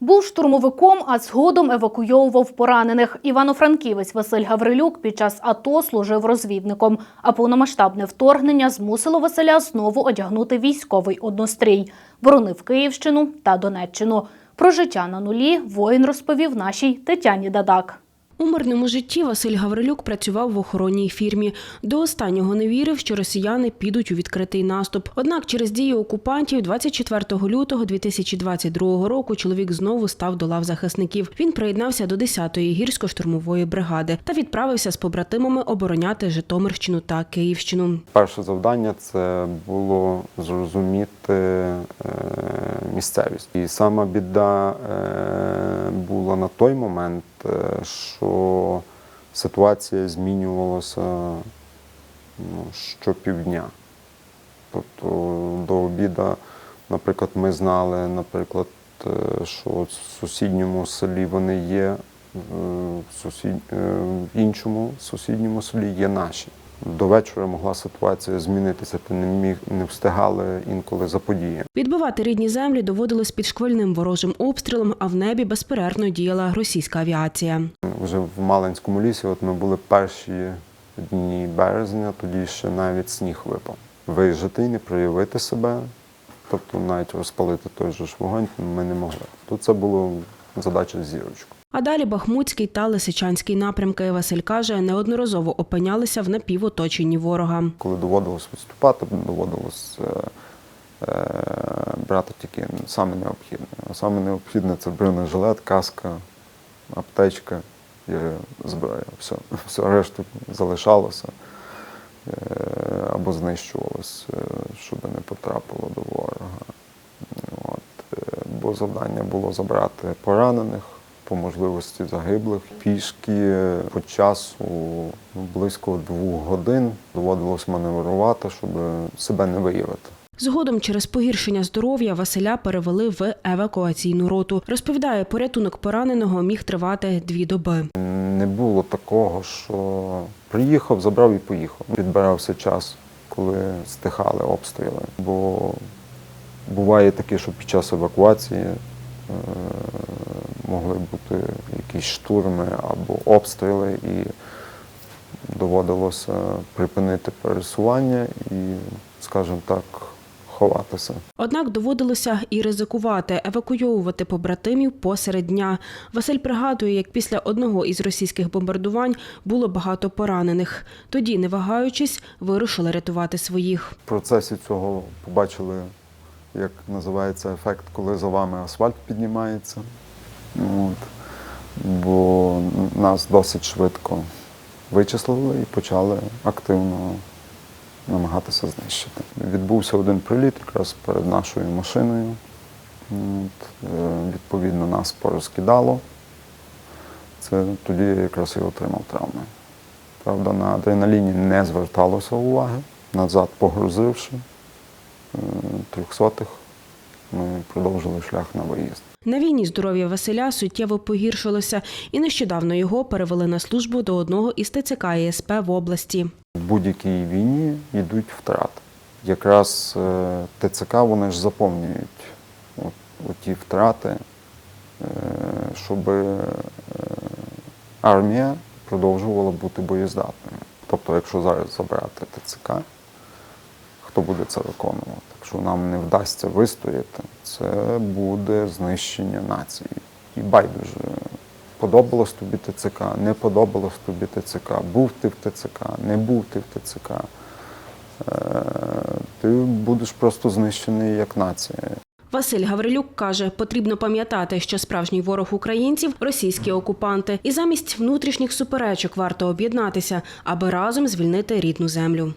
Був штурмовиком, а згодом евакуйовував поранених. Івано-Франківець Василь Гаврилюк під час АТО служив розвідником. А повномасштабне вторгнення змусило Василя знову одягнути військовий однострій. Боронив Київщину та Донеччину. Про життя на нулі воїн розповів нашій Тетяні Дадак. У мирному житті Василь Гаврилюк працював в охоронній фірмі. До останнього не вірив, що росіяни підуть у відкритий наступ. Однак через дії окупантів 24 лютого 2022 року чоловік знову став до лав захисників. Він приєднався до 10-ї гірсько-штурмової бригади та відправився з побратимами обороняти Житомирщину та Київщину. Перше завдання це було зрозуміти е, місцевість. І сама біда е, була на той момент, е, що ситуація змінювалася ну, щопівдня. Тобто до обіда, наприклад, ми знали, наприклад, е, що в сусідньому селі вони є, в, сусід... в іншому сусідньому селі є наші. До вечора могла ситуація змінитися, ти не міг не встигали інколи за подіями. Відбивати рідні землі доводилось під шквальним ворожим обстрілом, а в небі безперервно діяла російська авіація. Вже в Малинському лісі, от ми були перші дні березня, тоді ще навіть сніг випав. Виїжджати і не проявити себе, тобто навіть розпалити той же ж вогонь ми не могли. Тут це було задача зірочку. А далі Бахмутський та Лисичанський напрямки. Василь каже, неодноразово опинялися в напівоточенні ворога. Коли доводилось відступати, доводилось е, е, брати тільки саме необхідне. А саме необхідне це бронежилет, каска, аптечка і зброя. Все, все решту залишалося е, або знищувалося, е, щоб не потрапило до ворога. От, бо завдання було забрати поранених, по можливості загиблих. Пішки е, по часу ну, близько двох годин доводилось маневрувати, щоб себе не виявити. Згодом через погіршення здоров'я Василя перевели в евакуаційну роту. Розповідає, порятунок пораненого міг тривати дві доби. Не було такого, що приїхав, забрав і поїхав. Підбирався час, коли стихали обстріли. Бо буває таке, що під час евакуації е, могли бути якісь штурми або обстріли, і доводилося припинити пересування і, скажімо так, ховатися. Однак доводилося і ризикувати, евакуйовувати побратимів посеред дня. Василь пригадує, як після одного із російських бомбардувань було багато поранених. Тоді, не вагаючись, вирушили рятувати своїх. В процесі цього побачили, як називається ефект, коли за вами асфальт піднімається. Бо нас досить швидко вичислили і почали активно намагатися знищити. Відбувся один приліт якраз перед нашою машиною. От. Е, Відповідно, нас порозкидало. Це тоді я якраз і отримав травми. Правда, на адреналіні не зверталося уваги. Назад погрузивши е, трьохсотих, ми продовжили шлях на виїзд. На війні здоров'я Василя суттєво погіршилося, і нещодавно його перевели на службу до одного із ТЦК і СП в області. В будь-якій війні йдуть втрати. Якраз е, ТЦК вони ж заповнюють от, оті втрати, е, щоб е, армія продовжувала бути боєздатною. Тобто, якщо зараз забрати ТЦК, хто буде це виконувати? Якщо нам не вдасться вистояти, це буде знищення нації. І байдуже, подобалось тобі ТЦК, не подобалось тобі ТЦК, був ти в ТЦК, не був ти в ТЦК. Е, Ти будеш просто знищений як нація. Василь Гаврилюк каже, потрібно пам'ятати, що справжній ворог українців російські окупанти, і замість внутрішніх суперечок варто об'єднатися, аби разом звільнити рідну землю.